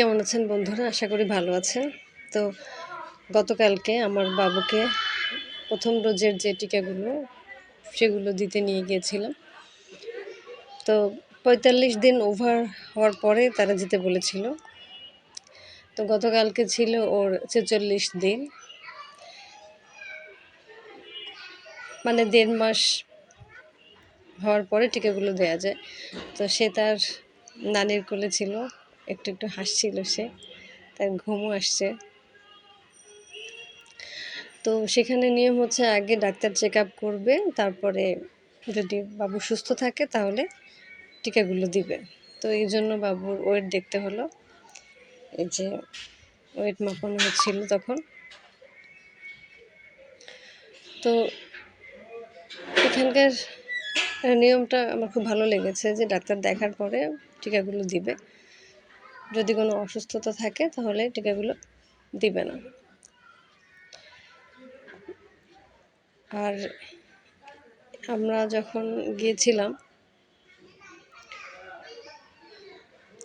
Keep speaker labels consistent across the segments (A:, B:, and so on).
A: কেমন আছেন বন্ধুরা? আশা করি ভালো আছেন। তো গতকালকে আমার বাবুকে প্রথম ডোজের যে টিকাগুলো, সেগুলো দিতে নিয়ে গিয়েছিলাম। তো পঁয়তাল্লিশ দিন ওভার হওয়ার পরে তারা যেতে বলেছিল। তো গতকালকে ছিল ওর ছেচল্লিশ দিন। মানে দেড় মাস হওয়ার পরে টিকাগুলো দেওয়া যায়। তো সে তার নানির কোলে ছিল। একটু একটু হাসছিল সে। তার ঘুমও আসছে। তো সেখানে নিয়ম হচ্ছে আগে ডাক্তার চেক আপ করবে, তারপরে যদি বাবু সুস্থ থাকে তাহলে টিকাগুলো দিবে। তো এই জন্য বাবুর ওয়েট দেখতে হলো। এই যে ওয়েট মাপানো হচ্ছিল তখন। তো এখানকার নিয়মটা আমার খুব ভালো লেগেছে যে ডাক্তার দেখার পরে টিকাগুলো দিবে। যদি কোনো অসুস্থতা থাকে, তাহলে টিকাগুলো দিবে না। আর আমরা যখন গিয়েছিলাম,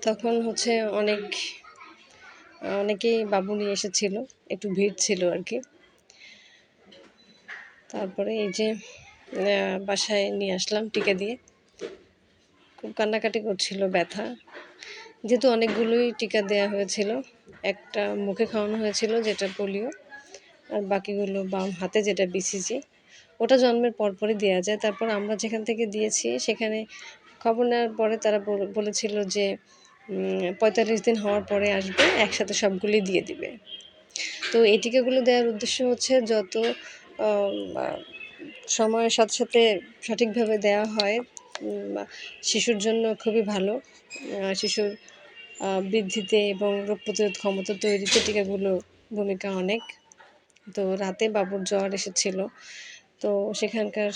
A: তখন হচ্ছে অনেক, অনেকেই বাবু নিয়ে এসেছিল, একটু ভিড় ছিল আর কি। তারপরে এই যে বাসায় নিয়ে আসলাম টিকা দিয়ে। খুব কান্নাকাটি করছিল, ব্যথা। যেহেতু অনেকগুলোই টিকা দেওয়া হয়েছিল, একটা মুখে খাওয়ানো হয়েছিল যেটা পোলিও, আর বাকিগুলো বাম হাতে যেটা বিসিজি ওটা জন্মের পরপরই দেওয়া যায়। তারপর আমরা যেখান থেকে দিয়েছি, সেখানে খবর নেওয়ার পরে তারা বলেছিল যে পঁয়তাল্লিশ দিন হওয়ার পরে আসবে, একসাথে সবগুলি দিয়ে দিবে। তো এই টিকাগুলো দেওয়ার উদ্দেশ্য হচ্ছে যত সময়ের সাথে সাথে সঠিকভাবে দেওয়া হয় শিশুর জন্য খুবই ভালো শিশুর বৃদ্ধিতে এবং রোগ প্রতিরোধ ক্ষমতা তৈরিতে টিকাগুলো ভূমিকা অনেক। তো রাতে বাবুর জ্বর এসেছিল, তো সেখানকার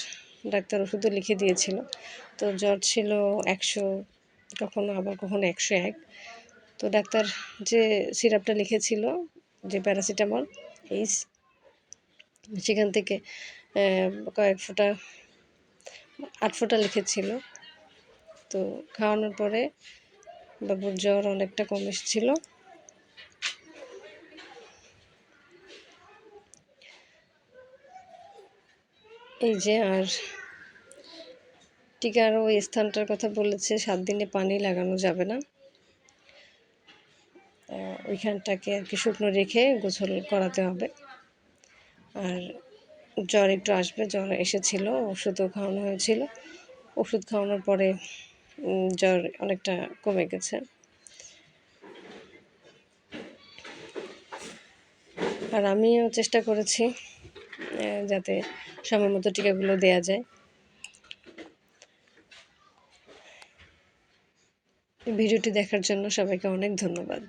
A: ডাক্তার ওষুধও লিখে দিয়েছিল। তো জ্বর ছিল একশো, কখনো আবার কখনো একশো এক। তো ডাক্তার যে সিরাপটা লিখেছিল, যে প্যারাসিটামল এইস সেখান থেকে কয়েক ফোঁটা, আট ফোঁটা লিখেছিল। তো খাওয়ানোর পরে বাবুর জ্বর অনেকটা কম এসেছিল। এই যে আর টিকার ওই স্থানটার কথা বলেছে, সাত দিনে পানি লাগানো যাবে না। ওইখানটাকে আর কি শুকনো রেখে গোসল করাতে হবে। আর জ্বর একটু আসবে, জ্বর এসেছিল, ওষুধও খাওয়ানো হয়েছিল। ওষুধ খাওয়ানোর পরে জ্বর অনেকটা কমে গেছে। আর আমিও চেষ্টা করেছি যাতে সময় মতো টিকাগুলো দেওয়া যায়। ভিডিওটি দেখার জন্য সবাইকে অনেক ধন্যবাদ।